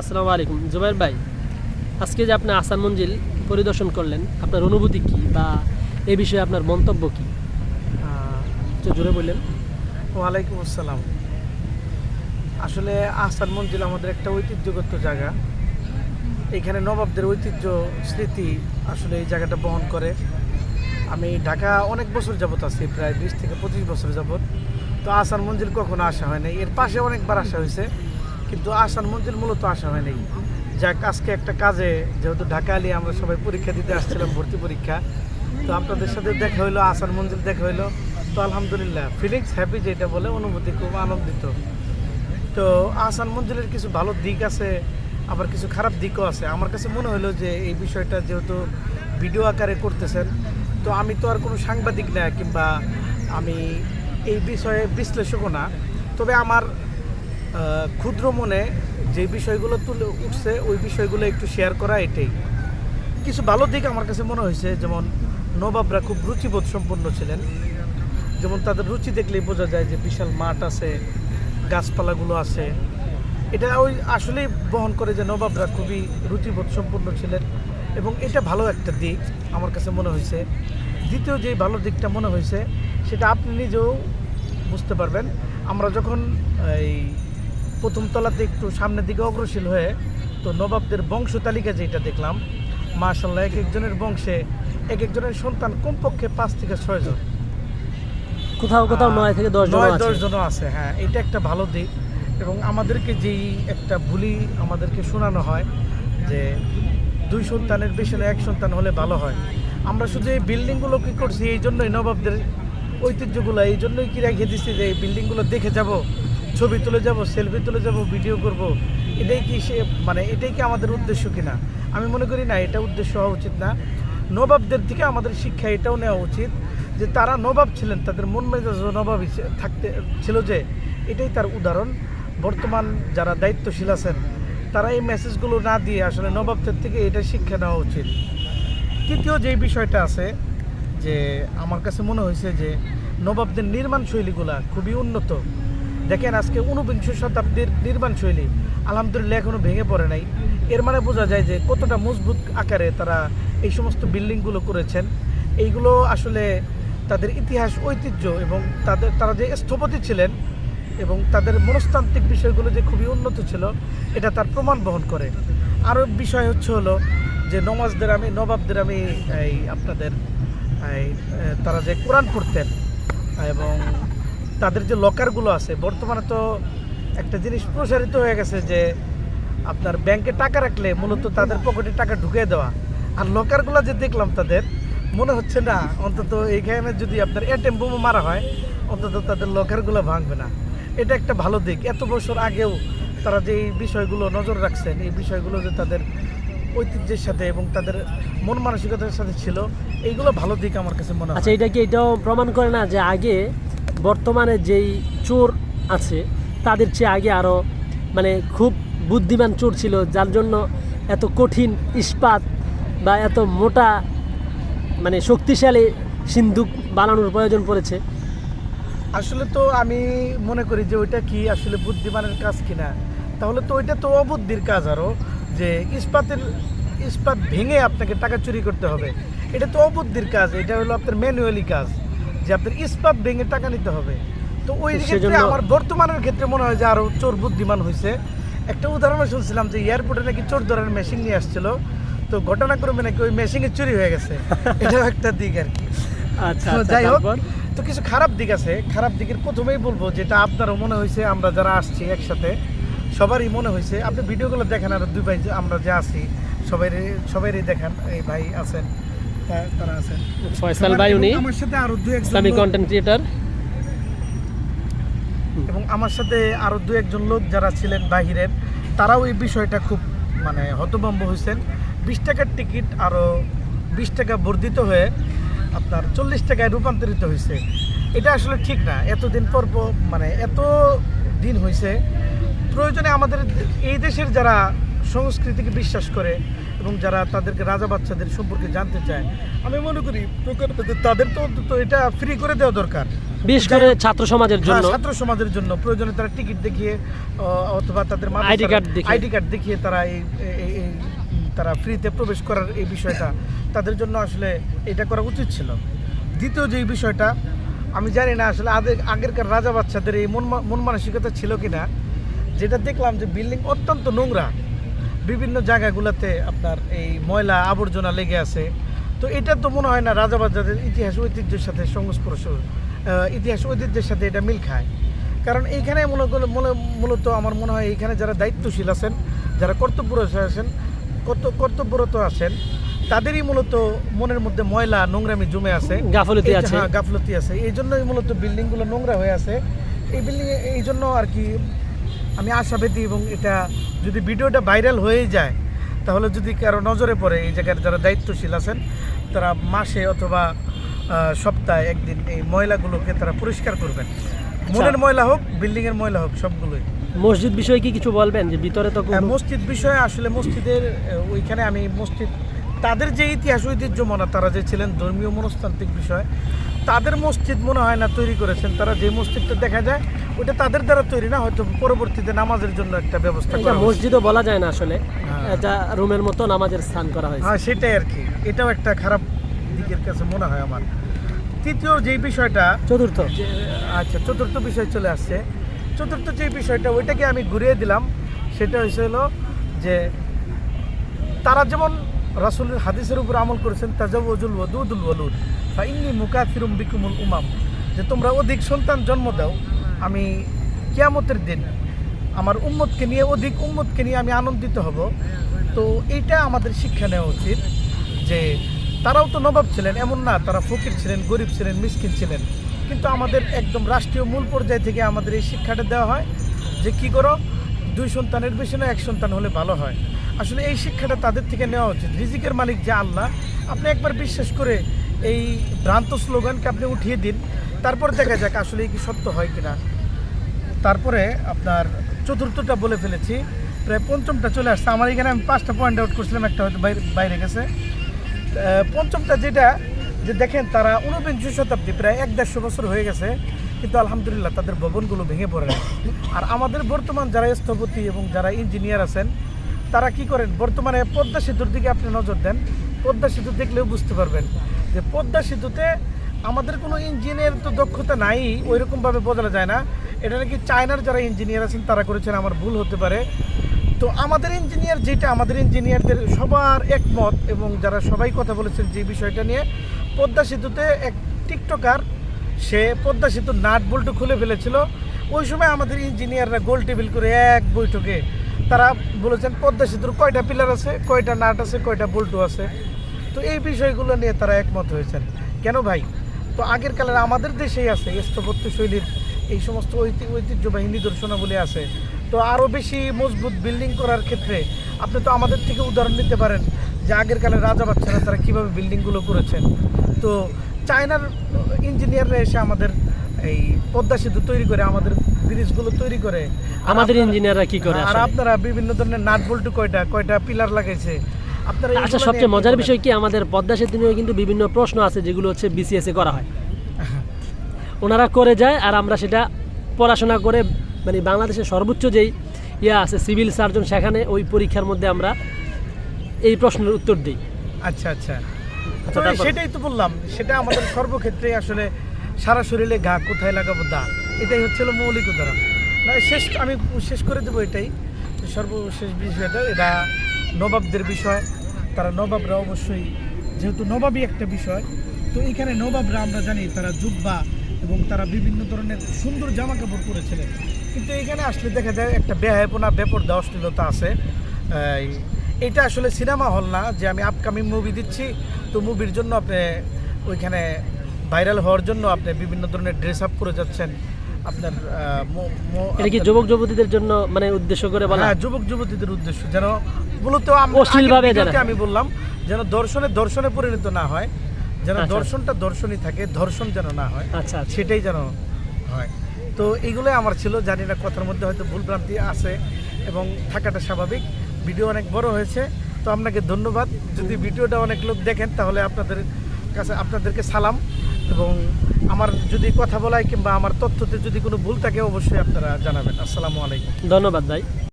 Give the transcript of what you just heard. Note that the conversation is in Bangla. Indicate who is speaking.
Speaker 1: আসসালামু আলাইকুম। জুবাইর ভাই আজকে যে আপনি আসান মঞ্জিল পরিদর্শন করলেন আপনার অনুভূতি কি বা এ বিষয়ে আপনার মন্তব্য কি? জোরে বললেন।
Speaker 2: ওয়ালাইকুম আসসালাম। আসলে আসান মঞ্জিল আমাদের একটা ঐতিহ্যগত জায়গা। এখানে নবাবদের ঐতিহ্য স্মৃতি আসলে এই জায়গাটা বহন করে। আমি ঢাকা অনেক বছর যাবত আছি প্রায় বিশ থেকে পঁচিশ বছর যাবত তো আহসান মঞ্জিল কখনো আসা হয় নাই। এর পাশে অনেকবার আসা হয়েছে। কিন্তু আহসান মঞ্জিল মূলত আসা হয় নাই। যাক, আজকে একটা কাজে, যেহেতু ঢাকা আলী আমরা সবাই পরীক্ষা দিতে আসছিলাম, ভর্তি পরীক্ষা। তো আপনাদের সাথে দেখা হইল আহসান মঞ্জিল দেখা হইল। তো আলহামদুলিল্লাহ ফিলিংস হ্যাপি যেটা বলে, অনুভূতি খুব আনন্দিত। তো আহসান মঞ্জিলের কিছু ভালো দিক আছে, আবার কিছু খারাপ দিকও আছে। আমার কাছে মনে হলো যে এই বিষয়টা যেহেতু ভিডিও আকারে করতেছেন, তো আমি তো আর কোনো সাংবাদিক না, কিংবা আমি এই বিষয়ে বিশ্লেষকও না। তবে আমার ক্ষুদ্র মনে যে বিষয়গুলো তুলে উঠছে, ওই বিষয়গুলো একটু শেয়ার করা এটাই। কিছু ভালো দিক আমার কাছে মনে হয়েছে, যেমন নবাবরা খুব রুচিবোধ সম্পন্ন ছিলেন। যেমন তাদের রুচি দেখলেই বোঝা যায় যে বিশাল মাঠ আছে, গাছপালাগুলো আছে। এটা ওই আসলেই বহন করে যে নবাবরা খুবই রুচিবোধ সম্পন্ন ছিলেন এবং এটা ভালো একটা দিক আমার কাছে মনে হয়েছে। দ্বিতীয় যে ভালো দিকটা মনে হয়েছে, সেটা আপনি নিজেও বুঝতে পারবেন। আমরা যখন এই প্রথম তলাতে একটু সামনের দিকে অগ্রসীল হয়ে তো নবাবদের বংশ তালিকা যেটা দেখলাম মাশাল্লাহ এক একজনের বংশে এক একজনের সন্তান কমপক্ষে পাঁচ থেকে ছয়জন
Speaker 1: কোথাও কোথাও নয় থেকে দশ জন
Speaker 2: নয়
Speaker 1: আছে।
Speaker 2: দশ জনও আছে হ্যাঁ এটা একটা ভালো দিক। এবং আমাদেরকে যেই একটা ভুলি আমাদেরকে শোনানো হয় যে দুই সন্তানের বেশি এক সন্তান হলে ভালো হয়। আমরা শুধু এই বিল্ডিংগুলো কি করছি এই জন্যই নবাবদের ঐতিহ্যগুলো এই জন্যই কি রেখে দিচ্ছি যে এই বিল্ডিংগুলো দেখে যাব? ছবি তুলে যাব সেলফি তুলে যাব ভিডিও করব, এটাই কি সে মানে এটাই কি আমাদের উদ্দেশ্য কিনা? আমি মনে করি না, এটা উদ্দেশ্য হওয়া উচিত না। নবাবদের থেকে আমাদের শিক্ষা এটাও নেওয়া উচিত যে তারা নবাব ছিলেন, তাদের মন মেজাজ নবাবই ছে- থাকতে ছিল যে এটাই তার উদাহরণ। বর্তমান যারা দায়িত্বশীল আছেন, তারা এই মেসেজগুলো না দিয়ে আসলে নবাবদের থেকে এটা শিক্ষা নেওয়া উচিত। তৃতীয় যে বিষয়টা আছে, যে আমার কাছে মনে হয়েছে যে নবাবদের নির্মাণ শৈলীগুলা খুবই উন্নত। দেখেন আজকে ঊনবিংশ শতাব্দীর নির্মাণ শৈলী আলহামদুলিল্লাহ এখনও ভেঙে পড়ে নাই। এর মানে বোঝা যায় যে কতটা মজবুত আকারে তারা এই সমস্ত বিল্ডিংগুলো করেছেন। এইগুলো আসলে তাদের ইতিহাস, ঐতিহ্য এবং তাদের, তারা যে স্থপতি ছিলেন এবং তাদের মনস্তান্ত্রিক বিষয়গুলো যে খুবই উন্নত ছিল, এটা তার প্রমাণ বহন করে। আরও বিষয় হচ্ছে হলো যে নমাজদের আমি, নবাবদের আমি এই আপনাদের তারা যে কোরআন পড়তেন এবং তাদের যে লকারগুলো আছে বর্তমানে তো একটা জিনিস প্রসারিত হয়ে গেছে যে আপনার ব্যাংকে টাকা রাখলে মূলত তাদের পকেটে টাকা ঢুকিয়ে দেওয়া। আর লকারগুলো যে দেখলাম তাদের মনে হচ্ছে না অন্তত এইখানে যদি আপনার এটিএম বোমা মারা হয় অন্তত তাদের লকারগুলো ভাঙবে না। এটা একটা ভালো দিক। এত বছর আগেও তারা যে এই বিষয়গুলো নজর রাখছেন এই বিষয়গুলো যে তাদের ঐতিহ্যের সাথে এবং তাদের মন মানসিকতার সাথে ছিল এইগুলো ভালো দিক আমার কাছে মনে হয়।
Speaker 1: আচ্ছা এটা কি এটাও প্রমাণ করে না যে আগে বর্তমানে যেই চোর আছে, তাদের চেয়ে আগে আরও মানে খুব বুদ্ধিমান চোর ছিল, যার জন্য এত কঠিন ইস্পাত বা এত মোটা মানে শক্তিশালী সিন্ধুক বানানোর প্রয়োজন পড়েছে।
Speaker 2: আসলে তো আমি মনে করি যে ওইটা কি আসলে বুদ্ধিমানের কাজ কিনা? তাহলে তো ওইটা তো অবুদ্ধির কাজ আরও যে ইস্পাতের, ইস্পাত ভেঙে আপনাকে টাকা চুরি করতে হবে। এটা তো অবুদ্ধির কাজ, এটা হলো আপনার ম্যানুয়ালি কাজ। যে আপনার ইস্পাত ভেঙে টাকা নিতে হবে। তো ওই ক্ষেত্রে আমার বর্তমানের ক্ষেত্রে মনে হয় যে আরও চোর বুদ্ধিমান হয়েছে একটা উদাহরণ শুনছিলাম যে এয়ারপোর্টে নাকি চোর ধরার মেশিন নিয়ে আসছিল। তো ঘটনাক্রমে নাকি ওই মেশিনে চুরি হয়ে গেছে। এটাও একটা দিক আর কি।
Speaker 1: আচ্ছা আচ্ছা,
Speaker 2: যাই হোক তো কিছু খারাপ দিক আছে। খারাপ দিকের প্রথমেই বলব যেটা আপনারও মনে হয়েছে আমরা যারা আসছি একসাথে সবারই মনে হয়েছে আপনি ভিডিওগুলো দেখেন আর দুই ভাই আমরা যে আছি সবাই সবাইরই দেখেন। এই ভাই আছেন। তারা আছেন।
Speaker 1: ফয়সাল ভাই
Speaker 2: এবং
Speaker 1: উনি
Speaker 2: আমার সাথে আরও দু একজন
Speaker 1: ইসলামিক
Speaker 2: লোক-
Speaker 1: কন্টেন্ট ক্রিয়েটার
Speaker 2: এবং আমার সাথে আরও দু একজন লোক যারা ছিলেন বাহিরের তারাও এই বিষয়টা খুব মানে হতভম্ব হয়েছেন। বিশ টাকার টিকিট আরও বিশ টাকা বর্ধিত হয়ে আপনার চল্লিশ টাকায় রূপান্তরিত হয়েছে। এটা আসলে ঠিক না। এতদিন পর- মানে এত দিন হয়েছে। প্রয়োজনে আমাদের এই দেশের যারা সংস্কৃতিকে বিশ্বাস করে এবং যারা তাদেরকে রাজা বাচ্চাদের সম্পর্কে জানতে চায় আমি মনে করি তাদের তো অন্তত এটা ফ্রি করে দেওয়া দরকার।
Speaker 1: বিশেষ করে ছাত্র সমাজের জন্য।
Speaker 2: হ্যাঁ, ছাত্র সমাজের জন্য প্রয়োজনে তারা টিকিট দেখিয়ে অথবা তাদের
Speaker 1: card দেখিয়ে।
Speaker 2: আইডি কার্ড দেখিয়ে তারা এই তারা ফ্রিতে প্রবেশ করার এই বিষয়টা তাদের জন্য আসলে এটা করা উচিত ছিল। দ্বিতীয় যে বিষয়টা আমি জানি না আসলে আগে- আগেরকার রাজা বাচ্চাদের এই মন মন মানসিকতা ছিল কিনা যেটা দেখলাম যে বিল্ডিং অত্যন্ত নোংরা। বিভিন্ন জায়গাগুলোতে আপনার এই ময়লা আবর্জনা লেগে আছে। তো এটা তো মনে হয় না রাজা বাচ্চাদের ইতিহাস ঐতিহ্যের সাথে সংস্পর্শ ইতিহাস ঐতিহ্যের সাথে এটা মিল খায়। কারণ এইখানে মনে মূল- মূলত আমার মনে হয় এইখানে যারা দায়িত্বশীল আছেন যারা কর্তব্যরত আছেন কর্ত কর্তব্যরত আছেন তাদেরই মূলত মনের মধ্যে ময়লা নোংরামি জমে আছে।
Speaker 1: গাফলতি আছে।
Speaker 2: হ্যাঁ, গাফলতি আছে। এই জন্যই মূলত বিল্ডিংগুলো নোংরা হয়ে আছে। এই বিল্ডিং এই জন্য আর কি আমি আশাবাদী এবং এটা যদি ভিডিওটা ভাইরাল হয়ে যায় তাহলে যদি কারও নজরে পড়ে এই জায়গার যারা দায়িত্বশীল আছেন তারা মাসে অথবা সপ্তাহে একদিন এই ময়লাগুলোকে তারা পরিষ্কার করবেন। মনের ময়লা হোক বিল্ডিংয়ের ময়লা হোক সবগুলোই।
Speaker 1: মসজিদ বিষয়ে কি কিছু বলবেন যে ভিতরে তো
Speaker 2: হ্যাঁ, মসজিদ বিষয়ে আসলে মসজিদের ওইখানে আমি মসজিদ তাদের যে ইতিহাস ঐতিহ্য মনা তারা যে ছিলেন ধর্মীয় মনস্তান্ত্রিক বিষয় তাদের মসজিদ মনে হয় না তৈরি করেছেন। তারা যে মসজিদটা দেখা যায় ওটা তাদের দ্বারা তৈরি না হয়তো পরবর্তীতে নামাজের জন্য একটা ব্যবস্থা
Speaker 1: এটা মসজিদও বলা যায় না আসলে।
Speaker 2: হ্যাঁ।
Speaker 1: এটা রুমের মতো নামাজের স্থান করা হয়েছে।
Speaker 2: হ্যাঁ সেটাই আর কি। এটাও একটা খারাপ দিকের কাছে মনে হয় আমার। তৃতীয় যে বিষয়টা
Speaker 1: চতুর্থ।
Speaker 2: যে আচ্ছা চতুর্থ বিষয় চলে আসছে। চতুর্থ যে বিষয়টা ওইটাকে আমি ঘুরিয়ে দিলাম। সেটা হয়েছিল যে তারা যেমন রাসূলের হাদিসের উপর আমল করেছেন তাজাবুজুল ওয়াদুদুল ওয়ালুদ বা ইন্নি মুকাফিরুম বিকুমুল উমাম যে তোমরা অধিক সন্তান জন্ম দাও আমি কিয়ামতের দিন আমার উম্মতকে নিয়ে, অধিক উম্মতকে নিয়ে আমি আনন্দিত হব। তো এইটা আমাদের শিক্ষা নেওয়া উচিত যে তারাও তো নবাব ছিলেন, এমন না, তারা ফকির ছিলেন, গরিব ছিলেন, মিসকিন ছিলেন। কিন্তু আমাদের একদম রাষ্ট্রীয় মূল পর্যায় থেকে আমাদের এই শিক্ষাটা দেওয়া হয় যে কি করো, দুই সন্তানের বেশি না এক সন্তান হলে ভালো হয়। আসলে এই শিক্ষাটা তাদের থেকে নেওয়া উচিত। রিজিকের মালিক যে আল্লাহ, আপনি একবার বিশ্বাস করে এই ভ্রান্ত স্লোগানকে আপনি উঠিয়ে দিন তারপর দেখা যাক আসলে কি সত্য হয় কিনা। তারপরে আপনার চতুর্থটা বলে ফেলেছি। প্রায় পঞ্চমটা চলে আসছে। আমার এখানে আমি পাঁচটা পয়েন্ট আউট করছিলাম, একটা হয়তো বাইরে গেছে। পঞ্চমটা যেটা, যে দেখেন তারা ঊনবিংশ শতাব্দী, প্রায় এক দেড়শো বছর হয়ে গেছে, কিন্তু আলহামদুলিল্লাহ তাদের ভবনগুলো ভেঙে পড়ে না আর আমাদের বর্তমান যারা স্থপতি এবং যারা ইঞ্জিনিয়ার আছেন, তারা কি করেন? বর্তমানে পদ্মা সেতুর দিকে আপনি নজর দেন। পদ্মা সেতু দেখলেও বুঝতে পারবেন যে পদ্মা সেতুতে আমাদের কোনো ইঞ্জিনিয়ার তো দক্ষতা নাই ওই রকমভাবে বোঝানো যায় না। এটা নাকি চায়নার যারা ইঞ্জিনিয়ার আছেন, তারা করেছেন, আমার ভুল হতে পারে। তো আমাদের ইঞ্জিনিয়ার যেটা, আমাদের ইঞ্জিনিয়ারদের সবার একমত এবং যারা সবাই কথা বলেছেন যে বিষয়টা নিয়ে, পদ্মা সেতুতে এক টিকটকার, সে পদ্মা সেতু নাট বল্টু খুলে ফেলেছিল। ওই সময় আমাদের ইঞ্জিনিয়াররা গোল টেবিল করে এক বৈঠকে, তারা বলেছেন পদ্মা সেতুর কয়টা পিলার আছে, কয়টা নাট আছে, কয়টা বল্টু আছে। তো এই বিষয়গুলো নিয়ে তারা একমত হয়েছেন। কেন ভাই? তো আগের কালের আমাদের দেশেই আছে স্থাপত্য শৈলীর এই সমস্ত ঐতি- ঐতিহ্যবাহী নিদর্শনাবলী আছে। তো আরও বেশি মজবুত বিল্ডিং করার ক্ষেত্রে আপনি তো আমাদের থেকে উদাহরণ নিতে পারেন যে আগের কালের রাজা বাচ্চারা তারা কীভাবে বিল্ডিংগুলো করেছেন। তো চায়নার ইঞ্জিনিয়াররা এসে আমাদের এই পদ্মা সেতু তৈরি করে আমাদের ব্রিজগুলো তৈরি করে।
Speaker 1: আমাদের ইঞ্জিনিয়াররা কি করে
Speaker 2: আর আপনারা বিভিন্ন ধরনের নাট বল্টু কয়টা কয়টা পিলার লাগাইছে
Speaker 1: আচ্ছা সবচেয়ে মজার বিষয় কি আমাদের পদ্মা সেতু কিন্তু বিভিন্ন প্রশ্ন আছে যেগুলো হচ্ছে বিসিএস এ করা হয়। ওনারা করে যায় আর আমরা সেটা পড়াশোনা করে মানে বাংলাদেশের সর্বোচ্চ যেই ইয়া আছে সিভিল সার্জন সেখানে ওই পরীক্ষার মধ্যে আমরা এই প্রশ্নের উত্তর দিই।
Speaker 2: আচ্ছা আচ্ছা। সেটাই তো বললাম সেটা আমাদের সর্বক্ষেত্রে আসলে সারা শরীরে ঘা কোথায় লাগাবো? দা এটাই হচ্ছিল মৌলিক উদাহরণ। শেষ আমি শেষ করে দেবো এটাই। সর্বশেষ বিষয়টা এটা নবাবদের বিষয় তারা নবাবরা অবশ্যই যেহেতু নবাবই একটা বিষয় তো এখানে নবাবরা আমরা জানি তারা জুব্বা এবং তারা বিভিন্ন ধরনের সুন্দর জামা কাপড় পরেছিলেন। কিন্তু এখানে আসলে দেখা যায় একটা বেহায়পনা বেপরদা অশ্লীলতা আছে। এটা আসলে সিনেমা হল না যে আমি আপকামিং মুভি দিচ্ছি তো মুভির জন্য আপনি ওইখানে ভাইরাল হওয়ার জন্য আপনি বিভিন্ন ধরনের ড্রেস আপ করে যাচ্ছেন। আপনার
Speaker 1: এটা কি যুবক যুবতীদের জন্য মানে উদ্দেশ্য করে বলা?
Speaker 2: হ্যাঁ যুবক যুবতীদের উদ্দেশ্য। যেন মূলত
Speaker 1: অশ্লীলভাবে
Speaker 2: আমি বললাম যেন দর্শনে দর্শনে পরিণত না হয় যেন
Speaker 1: আচ্ছা।
Speaker 2: দর্শনটা দর্শনই থাকে ধর্ষণ যেন না হয়
Speaker 1: আচ্ছা আচ্ছা।
Speaker 2: সেটাই যেন হয়। তো এইগুলোই আমার ছিল জানি না কথার মধ্যে হয়তো ভুল ভ্রান্তি আছে এবং থাকাটা স্বাভাবিক। ভিডিও অনেক বড় হয়েছে তো আপনাকে ধন্যবাদ। যদি ভিডিওটা অনেক লোক দেখেন তাহলে আপনাদের কাছে আপনাদেরকে সালাম এবং আমার যদি কথা বলায় কিংবা আমার তথ্যতে যদি কোনো ভুল থাকে অবশ্যই আপনারা জানাবেন। আসসালামু আলাইকুম।
Speaker 1: ধন্যবাদ ভাই।